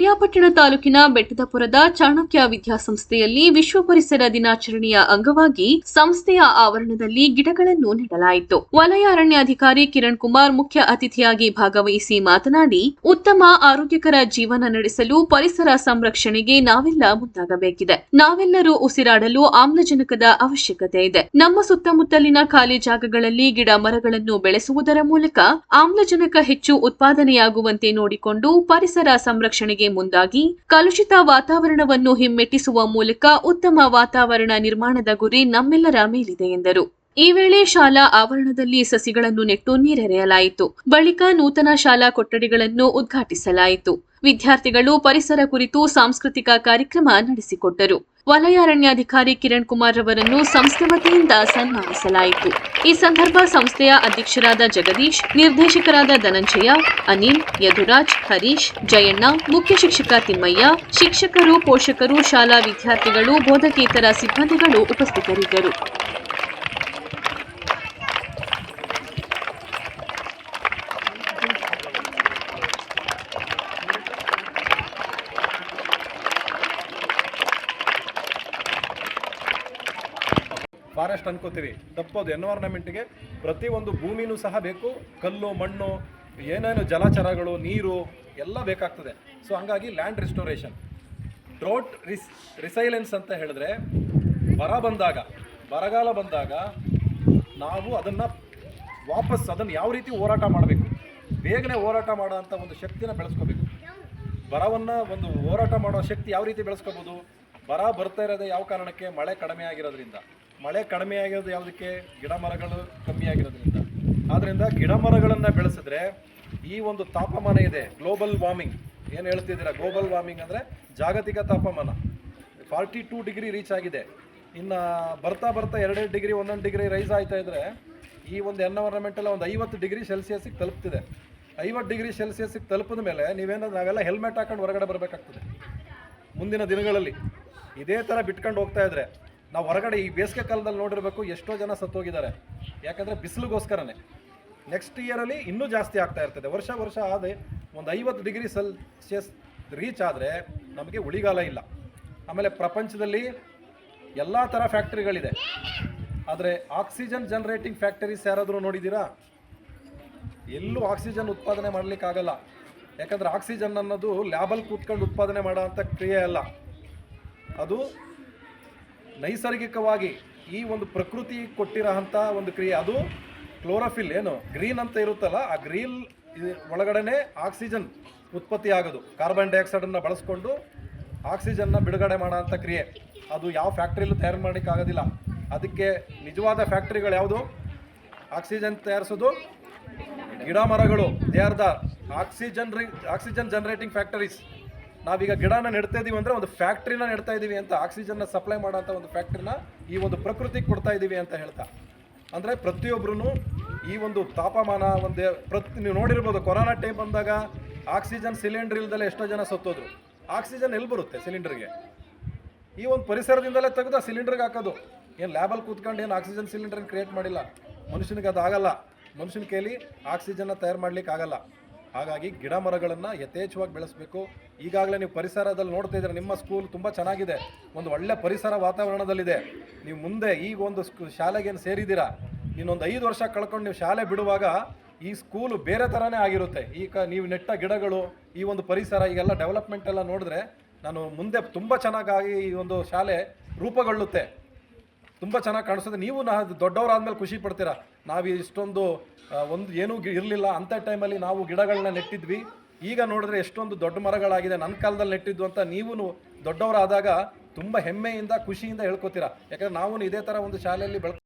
ಪಿರಿಯಾಪಟ್ಟಣ ತಾಲೂಕಿನ ಬೆಟ್ಟದಪುರದ ಚಾಣಕ್ಯ ವಿದ್ಯಾಸಂಸ್ಥೆಯಲ್ಲಿ ವಿಶ್ವ ಪರಿಸರ ದಿನಾಚರಣೆಯ ಅಂಗವಾಗಿ ಸಂಸ್ಥೆಯ ಆವರಣದಲ್ಲಿ ಗಿಡಗಳನ್ನು ನೆಡಲಾಯಿತು. ವಲಯ ಅರಣ್ಯಾಧಿಕಾರಿ ಕಿರಣ್ ಕುಮಾರ್ ಮುಖ್ಯ ಅತಿಥಿಯಾಗಿ ಭಾಗವಹಿಸಿ ಮಾತನಾಡಿ, ಉತ್ತಮ ಆರೋಗ್ಯಕರ ಜೀವನ ನಡೆಸಲು ಪರಿಸರ ಸಂರಕ್ಷಣೆಗೆ ನಾವೆಲ್ಲ ಮುಂದಾಗಬೇಕಿದೆ. ನಾವೆಲ್ಲರೂ ಉಸಿರಾಡಲು ಆಮ್ಲಜನಕದ ಅವಶ್ಯಕತೆ ಇದೆ. ನಮ್ಮ ಸುತ್ತಮುತ್ತಲಿನ ಖಾಲಿ ಜಾಗಗಳಲ್ಲಿ ಗಿಡ ಮರಗಳನ್ನು ಬೆಳೆಸುವುದರ ಮೂಲಕ ಆಮ್ಲಜನಕ ಹೆಚ್ಚು ಉತ್ಪಾದನೆಯಾಗುವಂತೆ ನೋಡಿಕೊಂಡು ಪರಿಸರ ಸಂರಕ್ಷಣೆಗೆ ಮುಂದಾಗಿ ಕಲುಷಿತ ವಾತಾವರಣವನ್ನು ಹಿಮ್ಮೆಟ್ಟಿಸುವ ಮೂಲಕ ಉತ್ತಮ ವಾತಾವರಣ ನಿರ್ಮಾಣದ ಗುರಿ ನಮ್ಮೆಲ್ಲರ ಮೇಲಿದೆ ಎಂದರು. ಈ ವೇಳೆ ಶಾಲಾ ಆವರಣದಲ್ಲಿ ಸಸಿಗಳನ್ನು ನೆಟ್ಟು ನೀರೆರೆಯಲಾಯಿತು. ಬಳಿಕ ನೂತನ ಶಾಲಾ ಕೊಠಡಿಗಳನ್ನು ಉದ್ಘಾಟಿಸಲಾಯಿತು. ವಿದ್ಯಾರ್ಥಿಗಳು ಪರಿಸರ ಕುರಿತು ಸಾಂಸ್ಕೃತಿಕ ಕಾರ್ಯಕ್ರಮ ನಡೆಸಿಕೊಟ್ಟರು. ವಲಯ ಅರಣ್ಯಾಧಿಕಾರಿ ಕಿರಣ್ ಕುಮಾರ್ ರವರನ್ನು ಸಂಸ್ಥೆ ವತಿಯಿಂದ ಸನ್ಮಾನಿಸಲಾಯಿತು. ಈ ಸಂದರ್ಭ ಸಂಸ್ಥೆಯ ಅಧ್ಯಕ್ಷರಾದ ಜಗದೀಶ್, ನಿರ್ದೇಶಕರಾದ ಧನಂಜಯ, ಅನಿಲ್, ಯದುರಾಜ್, ಹರೀಶ್, ಜಯಣ್ಣ, ಮುಖ್ಯ ಶಿಕ್ಷಕ ತಿಮ್ಮಯ್ಯ, ಶಿಕ್ಷಕರು, ಪೋಷಕರು, ಶಾಲಾ ವಿದ್ಯಾರ್ಥಿಗಳು, ಬೋಧಕೇತರ ಸಿಬ್ಬಂದಿಗಳು ಉಪಸ್ಥಿತರಿದ್ದರು. ಫಾರೆಸ್ಟ್ ಅನ್ಕೋತೀವಿ. ತಪ್ಪೋದು ಎನ್ವೈರ್ನಮೆಂಟ್ಗೆ ಪ್ರತಿಯೊಂದು ಭೂಮಿನೂ ಸಹ ಬೇಕು. ಕಲ್ಲು, ಮಣ್ಣು, ಏನೇನು ಜಲಚರಗಳು, ನೀರು ಎಲ್ಲ ಬೇಕಾಗ್ತದೆ. ಸೊ ಹಂಗಾಗಿ ಲ್ಯಾಂಡ್ ರಿಸ್ಟೋರೇಷನ್ ಡ್ರೋಟ್ ರಿಸ್ ರಿಸೈಲೆನ್ಸ್ ಅಂತ ಹೇಳಿದ್ರೆ ಬರ ಬಂದಾಗ, ಬರಗಾಲ ಬಂದಾಗ ನಾವು ಅದನ್ನು ವಾಪಸ್ ಅದನ್ನು ಯಾವ ರೀತಿ ಹೋರಾಟ ಮಾಡಬೇಕು? ಬೇಗನೆ ಹೋರಾಟ ಮಾಡೋ ಅಂಥ ಒಂದು ಶಕ್ತಿನ ಬೆಳೆಸ್ಕೋಬೇಕು. ಬರವನ್ನು ಒಂದು ಹೋರಾಟ ಮಾಡೋ ಶಕ್ತಿ ಯಾವ ರೀತಿ ಬೆಳೆಸ್ಕೋಬೋದು? ಬರ ಬರ್ತಾ ಇರೋದೇ ಯಾವ ಕಾರಣಕ್ಕೆ? ಮಳೆ ಕಡಿಮೆ ಆಗಿರೋದ್ರಿಂದ. ಮಳೆ ಕಡಿಮೆ ಆಗಿರೋದು ಯಾವುದಕ್ಕೆ? ಗಿಡ ಮರಗಳು ಕಮ್ಮಿ ಆಗಿರೋದ್ರಿಂದ. ಆದ್ದರಿಂದ ಗಿಡ ಮರಗಳನ್ನು ಬೆಳೆಸಿದ್ರೆ ಈ ಒಂದು ತಾಪಮಾನ ಇದೆ. ಗ್ಲೋಬಲ್ ವಾರ್ಮಿಂಗ್ ಏನು ಹೇಳ್ತಿದ್ದೀರಾ? ಗ್ಲೋಬಲ್ ವಾರ್ಮಿಂಗ್ ಅಂದರೆ ಜಾಗತಿಕ ತಾಪಮಾನ. ಫಾರ್ಟಿ ಟೂ ಡಿಗ್ರಿ ರೀಚ್ ಆಗಿದೆ. ಇನ್ನು ಬರ್ತಾ ಬರ್ತಾ ಎರಡೆರಡು ಡಿಗ್ರಿ, ಒಂದೊಂದು ಡಿಗ್ರಿ ರೈಸ್ ಆಯ್ತಾ ಇದ್ರೆ ಈ ಒಂದು ಎನ್ವೈರನ್ಮೆಂಟಲ್ಲಿ ಒಂದು ಐವತ್ತು ಡಿಗ್ರಿ ಸೆಲ್ಸಿಯಸ್ಸಿಗೆ ತಲುಪ್ತಿದೆ. ಐವತ್ತು ಡಿಗ್ರಿ ಸೆಲ್ಸಿಯಸ್ಸಿಗೆ ತಲುಪಿದ ಮೇಲೆ ನೀವೇನಾದ್ರು ನಾವೆಲ್ಲ ಹೆಲ್ಮೆಟ್ ಹಾಕೊಂಡು ಹೊರಗಡೆ ಬರಬೇಕಾಗ್ತದೆ. ಮುಂದಿನ ದಿನಗಳಲ್ಲಿ. ಇದೇ ಥರ ಬಿಟ್ಕೊಂಡು ಹೋಗ್ತಾ ಇದ್ರೆ ನಾವು ಹೊರಗಡೆ ಈ ಬೇಸಿಗೆ ಕಾಲದಲ್ಲಿ ನೋಡಿರಬೇಕು ಎಷ್ಟೋ ಜನ ಸತ್ತೋಗಿದ್ದಾರೆ. ಯಾಕಂದರೆ ಬಿಸಿಲಿಗೋಸ್ಕರನೇ. ನೆಕ್ಸ್ಟ್ ಇಯರಲ್ಲಿ ಇನ್ನೂ ಜಾಸ್ತಿ ಆಗ್ತಾ ಇರ್ತದೆ. ವರ್ಷ ವರ್ಷ ಆದರೆ ಒಂದು ಐವತ್ತು ಡಿಗ್ರಿ ಸೆಲ್ಸಿಯಸ್ ರೀಚ್ ಆದರೆ ನಮಗೆ ಉಳಿಗಾಲ ಇಲ್ಲ. ಆಮೇಲೆ ಪ್ರಪಂಚದಲ್ಲಿ ಎಲ್ಲ ಥರ ಫ್ಯಾಕ್ಟ್ರಿಗಳಿದೆ. ಆದರೆ ಆಕ್ಸಿಜನ್ ಜನರೇಟಿಂಗ್ ಫ್ಯಾಕ್ಟರೀಸ್ ಯಾರಾದರೂ ನೋಡಿದ್ದೀರಾ? ಎಲ್ಲೂ ಆಕ್ಸಿಜನ್ ಉತ್ಪಾದನೆ ಮಾಡಲಿಕ್ಕಾಗಲ್ಲ. ಯಾಕಂದರೆ ಆಕ್ಸಿಜನ್ ಅನ್ನೋದು ಲ್ಯಾಬಲ್ಲಿ ಕೂತ್ಕೊಂಡು ಉತ್ಪಾದನೆ ಮಾಡೋ ಅಂಥ ಕ್ರಿಯೆ ಅಲ್ಲ. ಅದು ನೈಸರ್ಗಿಕವಾಗಿ ಈ ಒಂದು ಪ್ರಕೃತಿ ಕೊಟ್ಟಿರೋ ಅಂಥ ಒಂದು ಕ್ರಿಯೆ. ಅದು ಕ್ಲೋರೋಫಿಲ್ ಏನು? ಗ್ರೀನ್ ಅಂತ ಇರುತ್ತಲ್ಲ, ಆ ಗ್ರೀನ್ ಒಳಗಡೆನೆ ಆಕ್ಸಿಜನ್ ಉತ್ಪತ್ತಿ ಆಗೋದು ಕಾರ್ಬನ್ ಡೈಆಕ್ಸೈಡನ್ನು ಬಳಸ್ಕೊಂಡು ಆಕ್ಸಿಜನ್ನ ಬಿಡುಗಡೆ ಮಾಡೋಂಥ ಕ್ರಿಯೆ. ಅದು ಯಾವ ಫ್ಯಾಕ್ಟ್ರಿಯಲ್ಲೂ ತಯಾರು ಮಾಡೋಕ್ಕೆ ಆಗೋದಿಲ್ಲ ಅದಕ್ಕೆ ನಿಜವಾದ ಫ್ಯಾಕ್ಟ್ರಿಗಳು ಯಾವುದು? ಆಕ್ಸಿಜನ್ ತಯಾರಿಸೋದು ಗಿಡ ಮರಗಳು they are the oxygen oxygen generating factories. ನಾವೀಗ ಗಿಡನ ನೆಡ್ತಾ ಇದೀವಿ ಅಂದರೆ ಒಂದು ಫ್ಯಾಕ್ಟ್ರಿನ ನೆಡ್ತಾ ಇದೀವಿ ಅಂತ ಆಕ್ಸಿಜನ್ನ ಸಪ್ಲೈ ಮಾಡೋಂಥ ಒಂದು ಫ್ಯಾಕ್ಟ್ರಿನ ಈ ಒಂದು ಪ್ರಕೃತಿಗೆ ಕೊಡ್ತಾ ಇದ್ದೀವಿ ಅಂತ ಹೇಳ್ತಾ. ಅಂದರೆ ಪ್ರತಿಯೊಬ್ಬರೂ ಈ ಒಂದು ತಾಪಮಾನ ಒಂದು ಪ್ರತಿ, ನೀವು ನೋಡಿರ್ಬೋದು, ಕೊರೋನಾ ಟೈಮ್ ಬಂದಾಗ ಆಕ್ಸಿಜನ್ ಸಿಲಿಂಡರ್ ಇಲ್ದಲೆ ಎಷ್ಟೋ ಜನ ಸತ್ತೋದ್ರು. ಆಕ್ಸಿಜನ್ ಎಲ್ಲಿ ಬರುತ್ತೆ ಸಿಲಿಂಡರ್ಗೆ ಈ ಒಂದು ಪರಿಸರದಿಂದಲೇ ತೆಗೆದು ಆ ಸಿಲಿಂಡರ್ಗೆ ಹಾಕೋದು. ಏನು ಲ್ಯಾಬಲ್ಲಿ ಕೂತ್ಕೊಂಡು ಏನು ಆಕ್ಸಿಜನ್ ಸಿಲಿಂಡರ್ ಕ್ರಿಯೇಟ್ ಮಾಡಿಲ್ಲ? ಮನುಷ್ಯನಿಗೆ ಅದು ಆಗಲ್ಲ. ಮನುಷ್ಯನ ಕೈಲಿ ಆಕ್ಸಿಜನ್ನ ತಯಾರು ಮಾಡಲಿಕ್ಕೆ ಆಗಲ್ಲ. ಹಾಗಾಗಿ ಗಿಡ ಮರಗಳನ್ನು ಯಥೇಚ್ಛವಾಗಿ ಬೆಳೆಸಬೇಕು. ಈಗಾಗಲೇ ನೀವು ಪರಿಸರದಲ್ಲಿ ನೋಡ್ತಾ ಇದ್ದೀರಾ, ನಿಮ್ಮ ಸ್ಕೂಲ್ ತುಂಬ ಚೆನ್ನಾಗಿದೆ. ಒಂದು ಒಳ್ಳೆ ಪರಿಸರ ವಾತಾವರಣದಲ್ಲಿದೆ. ನೀವು ಮುಂದೆ ಈಗ ಒಂದು ಸ್ಕೂ, ಶಾಲೆಗೇನು ಸೇರಿದ್ದೀರಾ? ಇನ್ನೊಂದು ಐದು ವರ್ಷ ಕಳ್ಕೊಂಡು ನೀವು ಶಾಲೆ ಬಿಡುವಾಗ ಈ ಸ್ಕೂಲು ಬೇರೆ ಥರನೇ ಆಗಿರುತ್ತೆ. ಈಗ ನೀವು ನೆಟ್ಟ ಗಿಡಗಳು, ಈ ಒಂದು ಪರಿಸರ, ಈಗೆಲ್ಲ ಡೆವಲಪ್ಮೆಂಟ್ ಎಲ್ಲ ನೋಡಿದ್ರೆ ನಾನು ಮುಂದೆ ತುಂಬ ಚೆನ್ನಾಗಾಗಿ ಈ ಒಂದು ಶಾಲೆ ರೂಪುಗೊಳ್ಳುತ್ತೆ. ತುಂಬ ಚೆನ್ನಾಗಿ ಕಾಣಿಸುತ್ತೆ ನೀವು ನಾ ದೊಡ್ಡವರಾದಮೇಲೆ ಖುಷಿ ಪಡ್ತೀರಾ? ನಾವು ಇಷ್ಟೊಂದು ಒಂದು ಏನೂ ಇರಲಿಲ್ಲ. ಅಂಥ ಟೈಮಲ್ಲಿ ನಾವು ಗಿಡಗಳನ್ನ ನೆಟ್ಟಿದ್ವಿ. ಈಗ ನೋಡಿದ್ರೆ ಎಷ್ಟೊಂದು ದೊಡ್ಡ ಮರಗಳಾಗಿದೆ. ನನ್ನ ಕಾಲದಲ್ಲಿ ನೆಟ್ಟಿದ್ದು ಅಂತ ನೀವು ದೊಡ್ಡವರಾದಾಗ ತುಂಬ ಹೆಮ್ಮೆಯಿಂದ, ಖುಷಿಯಿಂದ ಹೇಳ್ಕೊತೀರಾ? ಯಾಕಂದ್ರೆ ನಾವು ಇದೇ ಥರ ಒಂದು ಶಾಲೆಯಲ್ಲಿ ಬೆಳೆ